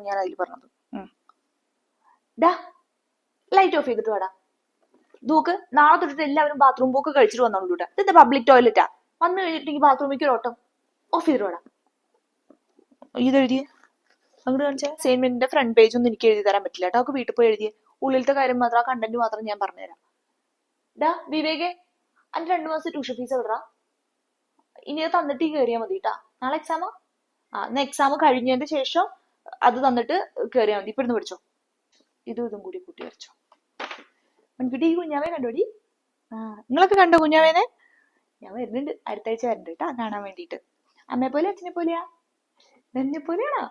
ഞാൻ അതിൽ പറഞ്ഞത്. ഡാ ലൈറ്റ് ഓഫ് ചെയ്തിട്ട് വേടാ. ദൂക്ക് നാളെ തൊട്ടിട്ട് എല്ലാവരും ബാത്റൂം പോക്ക് കഴിച്ചിട്ട് വന്നോളൂ കേട്ടോ ഇതെന്താ പബ്ലിക് ടോയ്ലറ്റാ വന്നു കഴിഞ്ഞിട്ട് ബാത്റൂമിലേക്ക് ഒരു ഓട്ടം. ഓഫ് ചെയ്തിട്ട് വാടാ. ഇതെഴുതിയേ? അങ്ങോട്ട് കാണിച്ച? അസൈൻമെന്റിന്റെ ഫ്രണ്ട് പേജ് ഒന്നും എനിക്ക് എഴുതി തരാൻ പറ്റില്ല കേട്ടോ വീട്ടിൽ പോയി എഴുതിയേ. ഉള്ളിലത്തെ കാര്യം മാത്രം ആ കണ്ടന്റ് മാത്രം ഞാൻ പറഞ്ഞുതരാം ഡാ വിവേകെ അതിന്റെ രണ്ടു മാസം ട്യൂഷൻ ഫീസ് എവിടാ ഇനി അത് തന്നിട്ട് കയറിയാൽ മതി കേട്ടാ നാളെ എക്സാമാ ആ? എന്നാ എക്സാം കഴിഞ്ഞതിന്റെ ശേഷം അത് തന്നിട്ട് കയറിയാൽ മതി. ഇപ്പൊ ഇരുന്ന് ഇതും ഇതും കൂടി കൂട്ടി വരച്ചോ. മൺകുട്ടി ഈ കുഞ്ഞാവെ കണ്ടോടി ആ നിങ്ങളൊക്കെ കണ്ടോ കുഞ്ഞാവേനെ? ഞാൻ വരുന്നുണ്ട്. അടുത്ത ആഴ്ച വരുന്നുണ്ട് കേട്ടാ കാണാൻ വേണ്ടിയിട്ട്. അമ്മയെ പോലെ അച്ഛനെ പോലെയാ എന്നെ പോലെയാണോ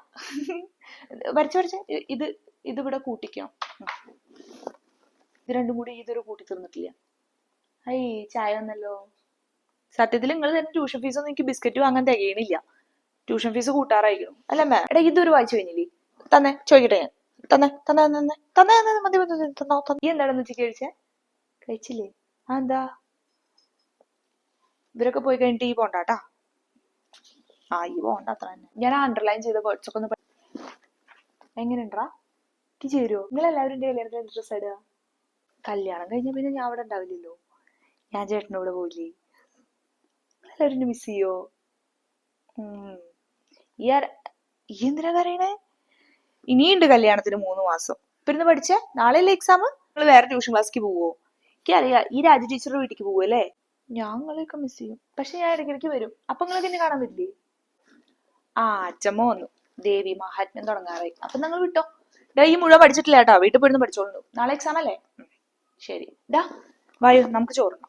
വരച്ച വരച്ച. ഇത് ഇത് ഇവിടെ കൂട്ടിക്കണം. ഇത് രണ്ടും കൂടി ഇതൊരു കൂട്ടി തീർന്നിട്ടില്ല. ഐ ചായ വന്നല്ലോ. സത്യത്തിൽ നിങ്ങൾ തന്നെ ട്യൂഷൻ ഫീസൊന്നും എനിക്ക് ബിസ്ക്കറ്റ് വാങ്ങാൻ തികയണില്ല. Tuition fees കൂട്ടാറായിരിക്കണം. അല്ല മാം എടാ ഇതൊരു വായിച്ചു കഴിഞ്ഞില്ലേ? തന്നെ ചോദിക്കട്ടെ ഞാൻ. തന്നെ തന്നെ തന്നെ തന്നെ തന്നെ മതി മതി തന്നോ ഈ എന്താണെന്ന് ഉച്ചയ്ക്ക് കഴിച്ചേ? കഴിച്ചില്ലേ? ആ എന്താ? ഇവരൊക്കെ പോയി കഴിഞ്ഞിട്ട് ഈ പോണ്ടാട്ടാ ആ ഈ പോണ്ട അത്ര തന്നെ. ഞാൻ അണ്ടർലൈൻ ചെയ്ത വേർഡ്സ് ഒക്കെ ഒന്ന് എങ്ങനെയുണ്ടാ? എനിക്ക് ചേരുവോ നിങ്ങൾ എല്ലാവരും എന്റെ കല്യാണത്തിന് ഇൻട്രസ്റ്റ് ഇടുക കല്യാണം കഴിഞ്ഞ പിന്നെ ഞാൻ അവിടെ ഉണ്ടാവില്ലല്ലോ. ഞാൻ ചേട്ടനോട് പോയില്ലേ എല്ലാവരും മിസ് ചെയ്യോ. ആര- ഈ എന്തിനാ കരയണേ ഇനിയുണ്ട് കല്യാണത്തിന് മൂന്ന് മാസം. ഇപ്പൊ ഇരുന്ന് പഠിച്ചേ? നാളെയല്ലേ എക്സാം നിങ്ങൾ വേറെ ട്യൂഷൻ ക്ലാസ്സിക്ക് പോവോ? എനിക്കറിയാം ഈ രാജ ടീച്ചറുടെ വീട്ടിക്ക് പോവോ അല്ലേ? ഞങ്ങളെയൊക്കെ മിസ് ചെയ്യും. പക്ഷെ ഞാൻ ഇടയ്ക്കിടയ്ക്ക് വരും. അപ്പൊ നിങ്ങൾ എന്നെ കാണാൻ പറ്റില്ലേ? ആ അച്ഛമ്മ വന്നു. ദേവി മഹാത്മ്യം തുടങ്ങാറായി. അപ്പൊ നിങ്ങൾ വിട്ടോ? ഡാ ഈ മുഴുവൻ പഠിച്ചിട്ടില്ല കേട്ടോ. വീട്ടിൽ പോയിരുന്നു പഠിച്ചോളൂ നാളെ എക്സാം അല്ലേ. ശരി. ഡാ വായു നമുക്ക് ചോറുണ്ണാം